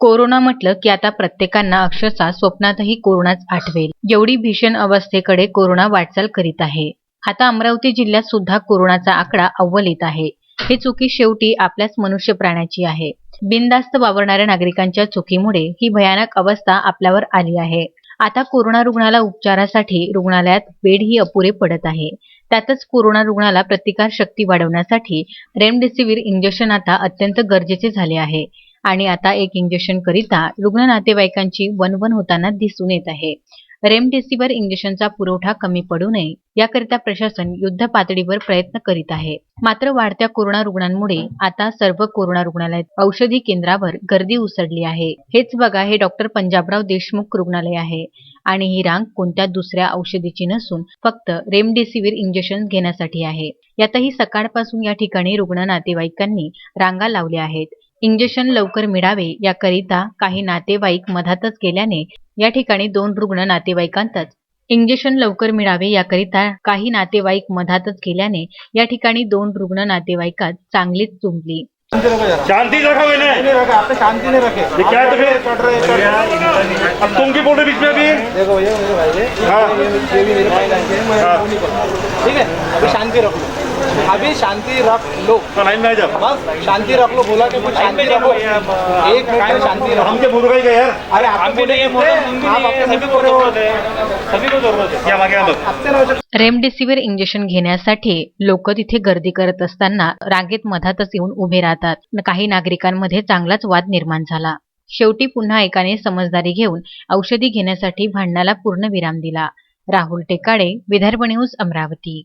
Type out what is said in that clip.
Corona म्हटलं की आता प्रत्येकांना अक्षरशः स्वप्नातही कोरोनाच आठवेल. एवढी भीषण अवस्थेकडे कोरोना वाटचाल करीत आहे. आता अमरावती जिल्ह्यात सुद्धा कोरोनाचा आकडा अव्वल येत आहे. ही चुकी शेवटी आपल्याच मनुष्य प्राण्याची आहे. बिनदास्त वावरणाऱ्या नागरिकांच्या चुकीमुळे ही भयानक अवस्था आपल्यावर आली आहे. आता कोरोना रुग्णाला उपचारासाठी रुग्णालयात बेडही अपुरे पडत आहे. त्यातच कोरोना रुग्णाला प्रतिकार शक्ती वाढवण्यासाठी रेमडेसिवीर इंजेक्शन आता अत्यंत गरजेचे झाले आहे. आणि आता एक इंजेक्शन करिता रुग्ण नातेवाईकांची वनवन होताना दिसून येत आहे. रेमडेसिवीर इंजेक्शनचा पुरवठा कमी पडू नये याकरिता प्रशासन युद्ध पातळीवर प्रयत्न करीत आहे. मात्र वाढत्या कोरोना रुग्णांमुळे आता सर्व कोरोना रुग्णालयात औषधी केंद्रावर गर्दी उसळली आहे. हेच बघा हे डॉक्टर पंजाबराव देशमुख रुग्णालय आहे आणि ही रांग कोणत्या दुसऱ्या औषधीची नसून फक्त रेमडेसिवीर इंजेक्शन घेण्यासाठी आहे. यातही सकाळपासून या ठिकाणी रुग्ण नातेवाईकांनी रांगा लावल्या आहेत. इंजेक्शन लवकर मिळावे याकरिता काही नातेवाईक मधातच गेल्याने या ठिकाणी दोन रुग्ण नातेवाईकांतच. इंजेक्शन लवकर मिळावे याकरिता काही नातेवाईक मधातच गेल्याने या ठिकाणी दोन रुग्ण नातेवाईकात चांगलीच जुंपली शांति रखो मैंने. शांति नहीं रखे. ये क्या है तो फिर? कट रहे कट रहे अब तुम की बोल रहे बीच में अभी? देखो ये मेरे भाई है हाँ। ये मेरे भाई ठीक है? अभी शांति रख। अभी शांति रख लो। लाइन में जा। बस शांति रख लो बोला कि कुछ शांति रखो। एक मिनट में शांति रखो। हम क्या बोल क्या यार? अरे आप भी नहीं आप अपने सभी को जरूरत है। सभी को जरूरत है। क्या मागे सकता रेमडेसिवीर इंजेक्शन घेण्यासाठी लोक तिथे गर्दी करत असताना रांगेत मधातच येऊन उभे राहतात. काही नागरिकांमध्ये चांगलाच वाद निर्माण झाला. शेवटी पुन्हा एकाने समजदारी घेऊन औषधी घेण्यासाठी भांडणाला पूर्ण विराम दिला. राहुल टेकाडे विदर्भ न्यूज अमरावती.